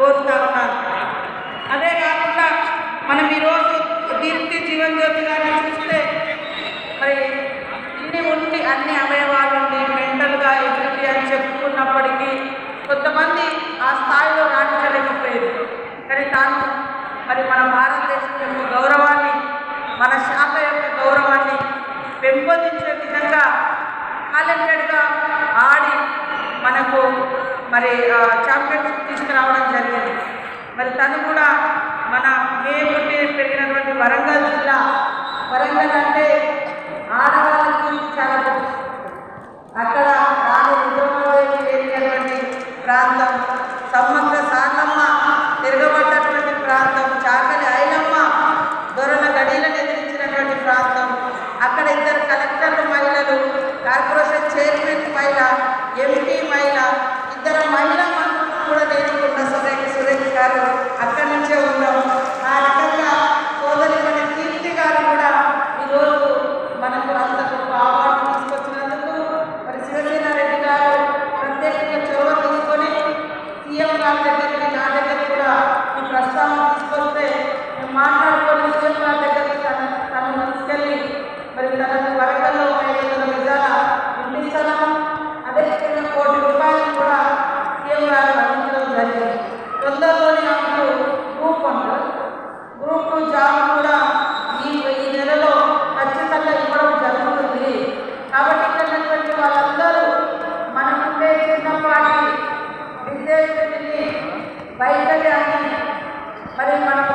కోరుతా ఉన్నాను. అదే కాకుండా మనం ఈరోజు కీర్తి జీవన్ జ్యోతి గారిని చూస్తే మరి ఇన్ని ఉండి అన్ని అవయవాలు ఉండి మెంటల్గా ఎదుటి అని చెప్పుకున్నప్పటికీ కొంతమంది ఆ స్థాయిలో రాణించలేకపోయేది కానీ తాను మరి మన భారతదేశం యొక్క గౌరవాన్ని మన శాఖ యొక్క గౌరవాన్ని పెంపొందించే మరి ఛాంపియన్షిప్ తీసుకురావడం జరిగింది. మరి తను కూడా మన మే పుట్టి పెరిగినటువంటి వరంగల్ జిల్లా. వరంగల్ అంటే ఆడవాళ్ళ గురించి చాలా అక్కడ రాణి రుద్రమాదేవి చేరినటువంటి ప్రాంతం సమ్మక్క సార్లమ్మ తిరగబడ్డటువంటి ప్రాంతం చాకలి ఐలమ్మ దొరల గడీలను ఎదిరించినటువంటి ప్రాంతం. అక్కడ ఇద్దరు కలెక్టర్లు మహిళలు కార్పొరేషన్ చైర్మన్ మహిళ ఎంపీ వైకల్యాన్ని మరి మనం